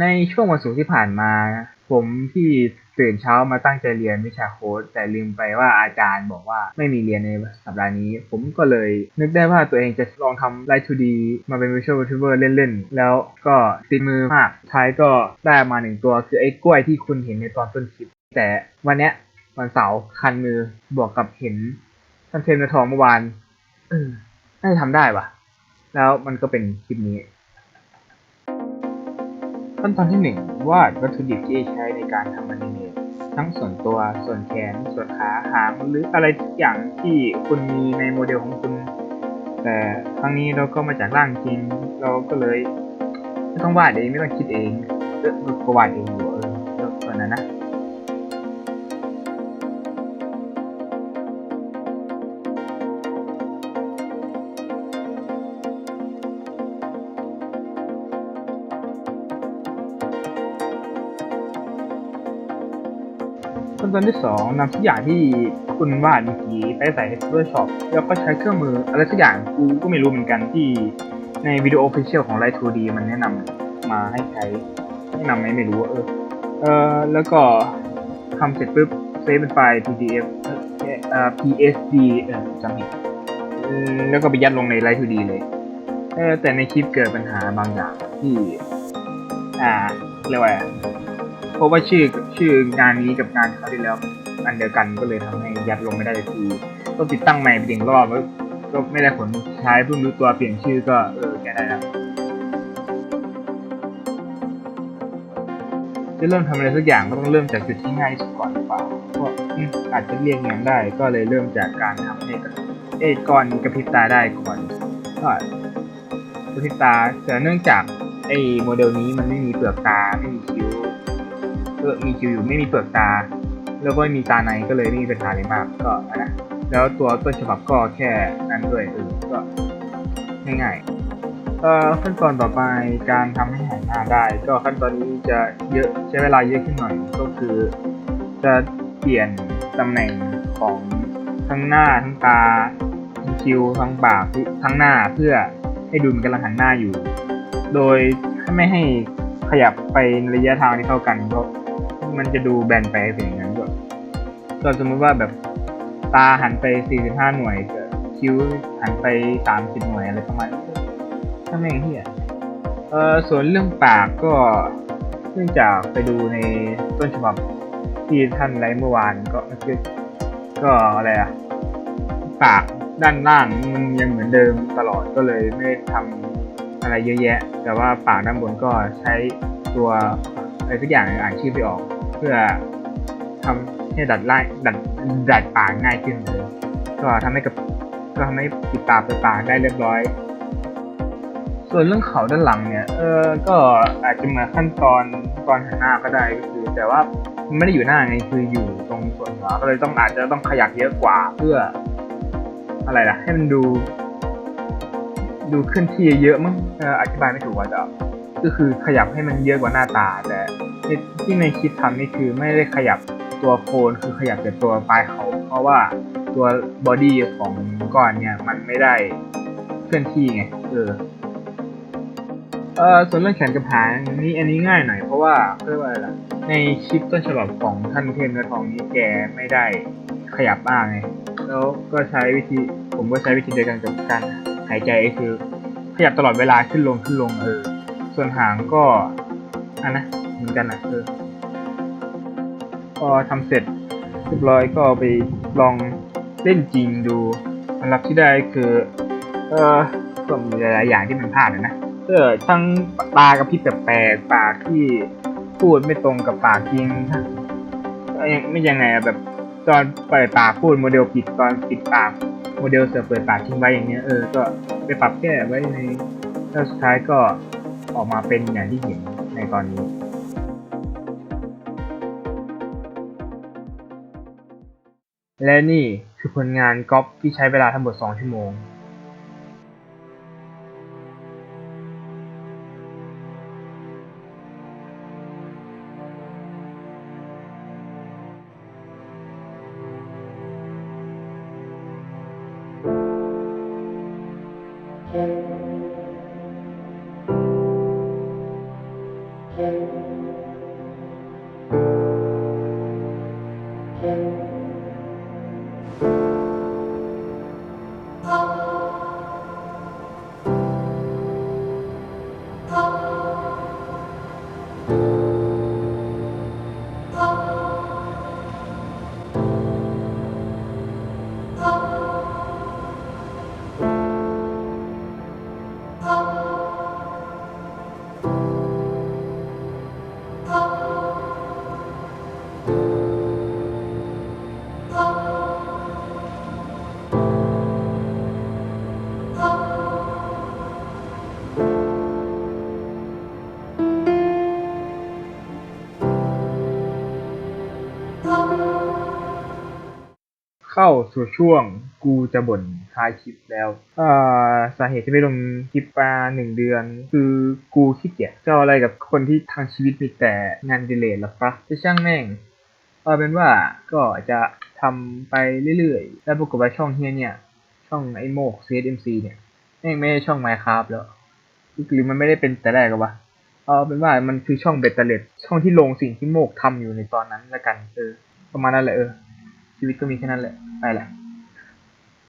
ในช่วงวันศุกร์ที่ผ่านมา ผมที่ตื่นเช้ามาตั้งใจเรียนวิชาโค้ดแต่ลืมไปว่าอาจารย์บอกว่าไม่มีเรียนในสัปดาห์นี้ ผมก็เลยนึกได้ว่าตัวเองจะลองทำ Light 2D มาเป็น Visual YouTuber เล่นๆ แล้วก็ติดมือมากท้ายก็ได้มาหนึ่งตัวคือไอ้กล้วยที่คุณเห็นในตอนต้นคลิป แต่วันเนี้ยวันเสาร์คันมือบวกกับเห็นท่านเทมนทองเมื่อวานน่าจะทำได้ว่ะแล้วมันก็เป็นคลิปนี้ ขั้นตอนที่หนึ่งวาดวัตถุดิบที่ใช้ในการทำอนิเมตทั้งส่วนตัว ส่วนแขน ส่วนขาหางหรืออะไรทุกอย่างที่คุณมีในโมเดลของคุณ แต่ครั้งนี้เราก็มาจากร่างจริง เราก็เลยไม่ต้องวาดเองไม่ต้องคิดเองเออก็วาดเองอยู่เออเออตอนนั้นนะ ขั้นตอนที่สองนำทุกอย่างที่คุณวาดเมื่อกี้ไปใส่ใน Photoshop แล้วก็ใช้เครื่องมืออะไรสักอย่างกูก็ไม่รู้เหมือนกันที่ในวิดีโอ official ของ Light 2D มันแนะนำมาให้ใช้แนะนำไหมไม่รู้อะเออเออแล้วก็ทำเสร็จปุ๊บเซฟเป็นไฟล์ PDF เอ่อ PSD เออจำผิดแล้วก็ไปยัดลงใน Light 2D เลยเออแต่ในคลิปเกิดปัญหาบางอย่างที่ อ่าเรียกว่า รเพราะว่าชื่อชื่องานนี้กับงานคราวที่แล้วอันเดียวกันก็เลยทำให้ยัดลงไม่ได้ทีต้องติดตั้งใหม่ไปถึงรอบแล้วก็ไม่ได้ผลใช้เพิ่งรู้ตัวเปลี่ยนชื่อก็เออแกได้แล้วจะเริ่มทำอะไรสักอย่างก็ต้องเริ่มจากจุดที่ง่ายที่สุดก่อนหรือเปล่าเพราะอาจจะเรียกงานได้ก็เลยเริ่มจากการทำให้เอ้ก้อนกระพริบตาได้ก่อนก็กระพริบตาแต่เนื่องจากไอ้โมเดลนี้มันไม่มีเปลือกตาไม่มีคิ้ว เออมีคิวอยู่ไม่มีเปลือกตา แล้วก็ไม่มีตาในก็เลยไม่มีปัญหาอะไรมากก็อันนะแล้วตัวต้นฉบับก็แค่นั้นด้วยเออก็ง่ายๆเอ่อขั้นตอนต่อไปการทำให้หันหน้าได้ ก็ขั้นตอนนี้จะเยอะใช้เวลาเยอะขึ้นหน่อยก็คือจะเปลี่ยนตำแหน่งของทั้งหน้าทั้งตาทั้งคิ้วทั้งปากทั้งหน้าเพื่อให้ดูมันกำลังหันหน้าอยู่ โดยไม่ให้ขยับไปในระยะทางที่เท่ากันเพราะ มันจะดูแบนไปเป็นอย่างนั้นก็ก็สมมติว่าแบบตาหันไป 45 หน่วยกับคิ้วหันไป 30 หน่วยอะไรประมาณนี้ถ้าแม่งเฮียเออส่วนเรื่องปากก็เนื่องจากไปดูในต้นฉบับที่ท่านไลฟ์เมื่อวานก็คือก็อะไรอะปากด้านล่างมันยังเหมือนเดิมตลอดก็เลยไม่ได้ทำอะไรเยอะแยะ แต่ว่าปากด้านบนก็ใช้ตัวอะไรสักอย่างอ่านชื่อไปออก เพื่อทำให้ดัดไล่ดัดดัดปากง่ายขึ้นเลยก็ทำให้กับก็ทำให้ปิดปาเปิดปากได้เรียบร้อย ส่วนเรื่องเขาด้านหลังเนี่ยเออก็อาจจะมาขั้นตอนตอนหันหน้าก็ได้ก็คือ แต่ว่ามันไม่ได้อยู่หน้าไงคืออยู่ตรงส่วนหัวก็เลยต้องอาจจะต้องขยับเยอะกว่าเพื่อ อะไรล่ะ ให้มันดู ดูขึ้นที่เยอะมั้งเอ่ออธิบายไม่ถูกว่าจะก็คือขยับให้มันเยอะกว่าหน้าตาแต่ ที่ในคลิปทำนี่คือไม่ได้ขยับตัวโคนคือขยับแต่ตัวปลายเขา เพราะว่าตัวบอดี้ของก้อนเนี่ยมันไม่ได้เคลื่อนที่ไงเออเออส่วนเรื่องแขนกับหางนี่อันนี้ง่ายหน่อยเพราะว่าเรียกว่าอะไรล่ะในคลิปต้นฉบับของท่านเทพเนื้อทองนี้แกไม่ได้ขยับบ้างไงแล้วก็ใช้วิธีผมก็ใช้วิธีเดียวกันกับการหายใจคือขยับตลอดเวลาขึ้นลงขึ้นลงเออส่วนหางก็อันนะ เหมือนกันนะเออพอทำเสร็จเรียบร้อยก็ไปลองเล่นจริงดูผลลัพธ์ที่ได้คือ เออก็มีหลายๆอย่างที่มันพลาดนะนะเออทั้งตากระพริบแปลกปากที่พูดไม่ตรงกับปากจริงเอ่อยังไม่ยังไงแบบตอนเปิดปากพูดโมเดลผิดตอนปิดปากโมเดลเสือเปิดปากทิ้งไว้อย่างเงี้ยเออก็ไปปรับแก้ไว้ในแล้วสุดท้ายก็ออกมาเป็นอย่างที่เห็นในตอนนี้ และนี่คือผลงานก๊อปที่ใช้เวลาทั้งหมด 2 ชั่วโมงうん。 เข้าสู่ช่วงกูจะบ่นท้ายคลิปแล้วอ่อสาเหตุที่ไม่ลงคลิปมาหนึ่งเดือน คือกูขี้เกียจจะอาอะไรกับคนที่ทางชีวิตมีแต่งานดิเลทหรอปะจะช่างแม่งเอาเป็นว่าก็จะทำไปเรื่อยๆ แล้วปรากฏว่าช่องเฮียเนี่ย ช่องไอโมก CSMC เนี่ยแม่งไม่ใช่ช่อง Minecraft แล้วหรือมันไม่ได้เป็นแต่แรกหรอวะเอาเป็นว่ามันคือช่องเบตเตอร์เลตช่องที่ลงสิ่งที่โมกทำอยู่ในตอนนั้นละกันเออประมาณนั้นแหละเออ ชีวิต